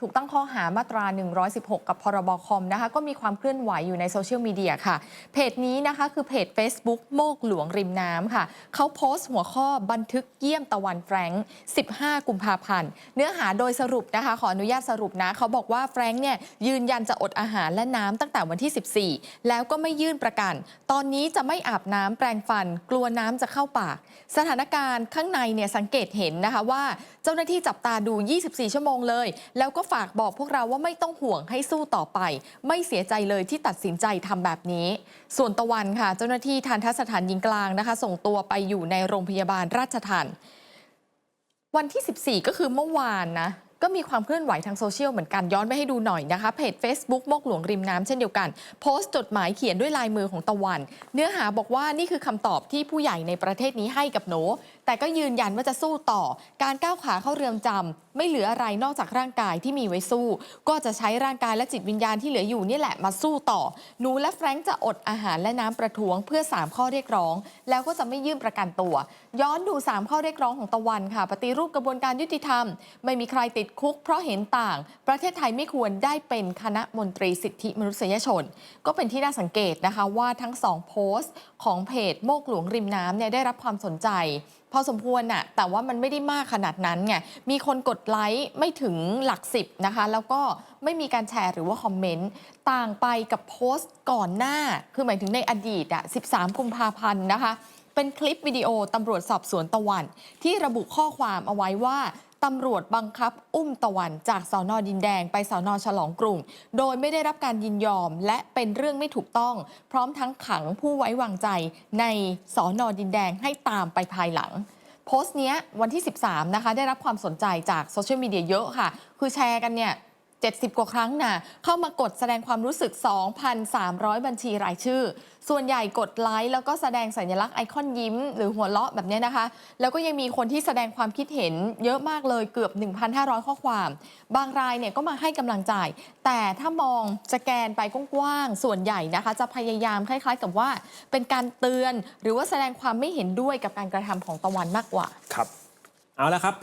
ถูกตั้งข้อหามาตรา 116 กับพรบคอมนะคะก็มีความเคลื่อนไหวอยู่ในโซเชียลมีเดียค่ะ เพจนี้นะคะคือเพจ Facebook โมกหลวงริมน้ำค่ะ เขาโพสต์หัวข้อบันทึกเยี่ยมตะวันแฟรงค์15 กุมภาพันธ์ เนื้อหาโดยสรุปนะคะ ขออนุญาตสรุปนะ เขาบอกว่าแฟรงค์เนี่ยยืนยันจะอดอาหารและน้ำตั้งแต่วันที่ 14 แล้วก็ไม่ยื่นประกัน ตอนนี้จะไม่อาบน้ำแปรงฟัน กลัวน้ำจะเข้าปาก สถานการณ์ข้างในเนี่ยสังเกตเห็นนะคะว่า เจ้าหน้าที่จับตาดู 24 ชั่วโมงเลย แล้วก็ฝากบอกพวกเราว่าไม่ต้องห่วงให้สู้ต่อไป ไม่เสียใจเลยที่ตัดสินใจทำแบบนี้ ส่วนตะวันค่ะ เจ้าหน้าที่ทันทสถานยิงกลางนะคะ ส่งตัวไปอยู่ในโรงพยาบาลราชทันวันที่ 14 ก็คือเมื่อวานนะ ก็มีความเคลื่อนไหวทางโซเชียลเหมือนกันย้อนไปให้ดูหน่อยนะคะ เพจ Facebook มกหลวงริมน้ำเช่นเดียวกัน โพสต์จดหมายเขียนด้วยลายมือของตะวัน เนื้อหาบอกว่านี่คือคำตอบที่ผู้ใหญ่ในประเทศนี้ให้กับหนู แต่ก็ยืนยันว่าจะสู้ต่อ การก้าวขาเข้าเรือนจำไม่เหลืออะไรนอกจากร่างกายที่มีไว้สู้ ก็จะใช้ร่างกายและจิตวิญญาณที่เหลืออยู่นี่แหละมาสู้ต่อ หนูและแฟรงค์จะอดอาหารและน้ำประท้วงเพื่อ 3 ข้อเรียกร้อง แล้วก็จะไม่ยื่นประกันตัว ย้อนดู 3 ข้อเรียกร้องของตะวันค่ะ ปฏิรูปกระบวนการยุติธรรม ไม่มีใครติดคุกเพราะเห็นต่าง ประเทศไทยไม่ควรได้เป็นคณะมนตรีสิทธิมนุษยชน ก็เป็นที่น่าสังเกตนะคะว่าทั้งสองโพสต์ของเพจโมกหลวงริมน้ำเนี่ยได้รับความสนใจพอสมควรน่ะแต่ว่ามันไม่ได้มากขนาดนั้นไงมีคนกดไลค์ไม่ถึงหลักสิบนะคะ แล้วก็ไม่มีการแชร์หรือว่าคอมเมนต์ต่างไปกับโพสต์ก่อนหน้า คือหมายถึงในอดีตอะ13 กุมภาพันธ์นะคะเป็นคลิปวิดีโอตำรวจสอบสวนตะวัน ที่ระบุข้อความเอาไว้ว่า ตำรวจบังคับอุ้มตะวันจากสอนอดินแดงไปสอนอฉลองกรุง โดยไม่ได้รับการยินยอมและเป็นเรื่องไม่ถูกต้อง พร้อมทั้งขังผู้ไว้วางใจในสอนอดินแดงให้ตามไปภายหลังโพสต์นี้วันที่ 13 นะคะ ได้รับความสนใจจากโซเชียลมีเดียเยอะค่ะ คือแชร์กันเนี่ย 70 กว่าครั้งนะเข้ามากดแสดงความรู้สึก 2,300 บัญชีรายชื่อ ส่วนใหญ่กดไลค์แล้วก็แสดงสัญลักษณ์ไอคอนยิ้ม หรือหัวเราะแบบนี้นะคะ แล้วก็ยังมีคนที่แสดงความคิดเห็นเยอะมากเลยเกือบ 1,500 ข้อความ บางรายเนี่ยก็มาให้กำลังใจ แต่ถ้ามองสแกนไปกว้างๆส่วนใหญ่นะคะ จะพยายามคล้ายๆ กับว่า เป็นการเตือน หรือว่าแสดงความไม่เห็นด้วยกับการกระทำของตะวันมากกว่าครับ เอาละครับ